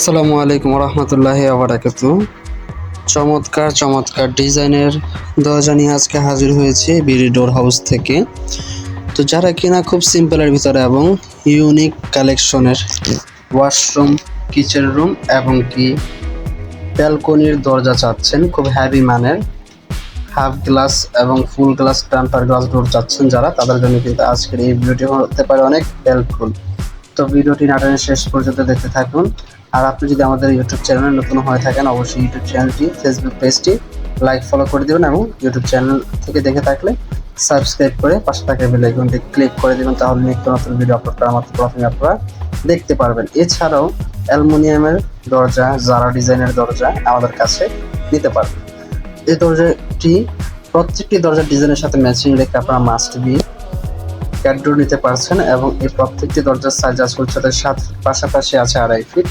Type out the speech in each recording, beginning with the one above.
আসসালামু আলাইকুম রহমতুল্লাহ আবরাকাতু চমৎকার চমৎকার ডিজাইনের দরজা নিয়ে আজকে হাজির হয়েছে বিডি ডোর হাউস থেকে। তো যারা কিনা খুব সিম্পলের ভিতরে এবং ইউনিক কালেকশনের ওয়াশরুম, কিচেন রুম এবং কি ব্যালকনির দরজা চাচ্ছেন, খুব হ্যাভি মানের হাফ গ্লাস এবং full glass temper glass door চাচ্ছেন যারা, তাদের জন্য কিন্তু আজকের এই ভিডিওটি হতে পারে অনেক হেল্পফুল তো ভিডিওটি নাটনে শেষ পর্যন্ত দেখতে থাকুন। আর আপনি যদি আমাদের ইউটিউব চ্যানেলে নতুন হয়ে থাকেন, অবশ্যই ইউটিউব চ্যানেলটি ফেসবুক পেজটি লাইক ফলো করে দেবেন এবং ইউটিউব চ্যানেল থেকে দেখে থাকলে সাবস্ক্রাইব করে পাশে থাকা বেল আইকনটি ক্লিক করে দেবেন, তাহলে নিত্য নতুন ভিডিও আপলোড করা মাত্র প্রথমে আপনারা দেখতে পারবেন। এছাড়াও অ্যালুমিনিয়ামের দরজা জারা ডিজাইনের দরজা আমাদের কাছে নিতে পারবেন। এই দরজাটি, প্রত্যেকটি দরজার ডিজাইনের সাথে ম্যাচিং রেখে আপনারা মাস্ট বি ক্যাডডোর নিতে পারছেন এবং এই প্রত্যেকটি দরজার সাইজ সাত ফিট পাশাপাশি আছে আড়াই ফিট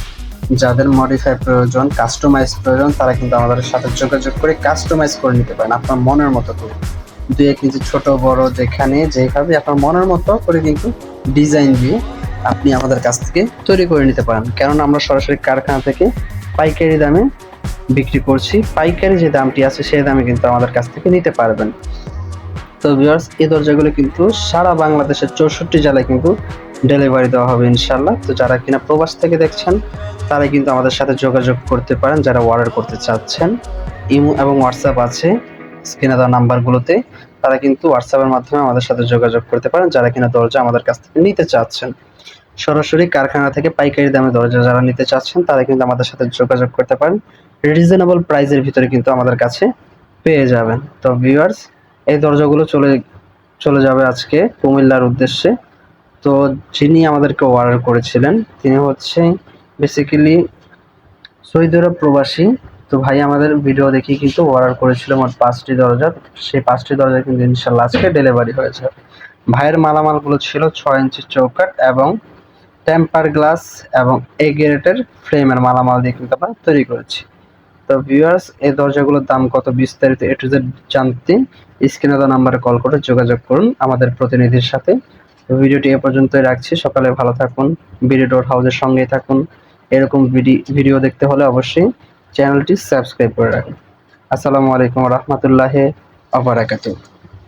যাদের মডিফাই প্রয়োজন কাস্টমাইজ প্রয়োজন, তারা কিন্তু আমাদের সাথে যোগাযোগ করে কাস্টমাইজ করে নিতে পারেন আপনার মনের মতো করে। দুই এক ইঞ্চি ছোট, বড় যেখানে যেভাবে আপনার মনের মতো করে কিন্তু ডিজাইন দিয়ে আপনি আমাদের কাছ থেকে তৈরি করে নিতে পারেন। কেননা আমরা সরাসরি কারখানা থেকে পাইকারি দামে বিক্রি করছি। পাইকারি যে দামটি আছে, সেই দামে কিন্তু আমাদের কাছ থেকে নিতে পারবেন। তো ভিউয়ার্স এই দরজাগুলো কিন্তু সারা বাংলাদেশের চৌষট্টি জেলায় কিন্তু ডেলিভারি দেওয়া হবে ইনশাল্লাহ তো যারা কিনা প্রবাস থেকে দেখছেন, তারা কিন্তু আমাদের সাথে যোগাযোগ করতে পারেন, যারা অর্ডার করতে চাচ্ছেন। ইমো এবং হোয়াটসঅ্যাপ আছে স্ক্রিনে দেওয়া নাম্বারগুলোতে। তারা কিন্তু হোয়াটসঅ্যাপের মাধ্যমে আমাদের সাথে যোগাযোগ করতে পারেন, যারা কিনা দরজা আমাদের কাছ থেকে নিতে চাচ্ছেন। সরাসরি কারখানা থেকে পাইকারি দামে দরজা যারা নিতে চাচ্ছেন, তারা কিন্তু আমাদের সাথে যোগাযোগ করতে পারেন। রিজনেবল প্রাইসের ভিতরে কিন্তু আমাদের কাছে পেয়ে যাবেন। তো ভিউয়ার্স এই দরজাগুলো চলে চলে যাবে আজকে কুমিল্লার উদ্দেশ্যে। তো যিনি আমাদেরকে অর্ডার করেছিলেন, তিনি হচ্ছে বেসিক্যালি সৌদি আরব প্রবাসী। তো ভাই আমাদের ভিডিও দেখে কিন্তু অর্ডার করেছিল মোট পাঁচটি দরজা। সেই পাঁচটি দরজা কিন্তু ইনশাল্লাহ আজকে ডেলিভারি হয়েছে। ভাইয়ের মালামালগুলো ছিল ছয় ইঞ্চি চৌকাট এবং টেম্পার গ্লাস এবং এ ফ্রেমের মালামাল দিয়ে কিন্তু আমরা তৈরি করেছি। তো ভিউয়ার্স এই দরজাগুলোর দাম কত বিস্তারিত এ টু জেড জানতে স্ক্রিনে নাম্বারে কল করে যোগাযোগ করুন আমাদের প্রতিনিধির সাথে। ভিডিওটি এ পর্যন্তই রাখছি, সকালে ভালো থাকুন ভিডিও ডট হাউসের সঙ্গেই থাকুন। এরকম ভিডিও দেখতে হলে অবশ্যই চ্যানেলটি সাবস্ক্রাইব করে রাখুন। আসসালামু আলাইকুম রহমতুল্লাহ আবরাকাতুহ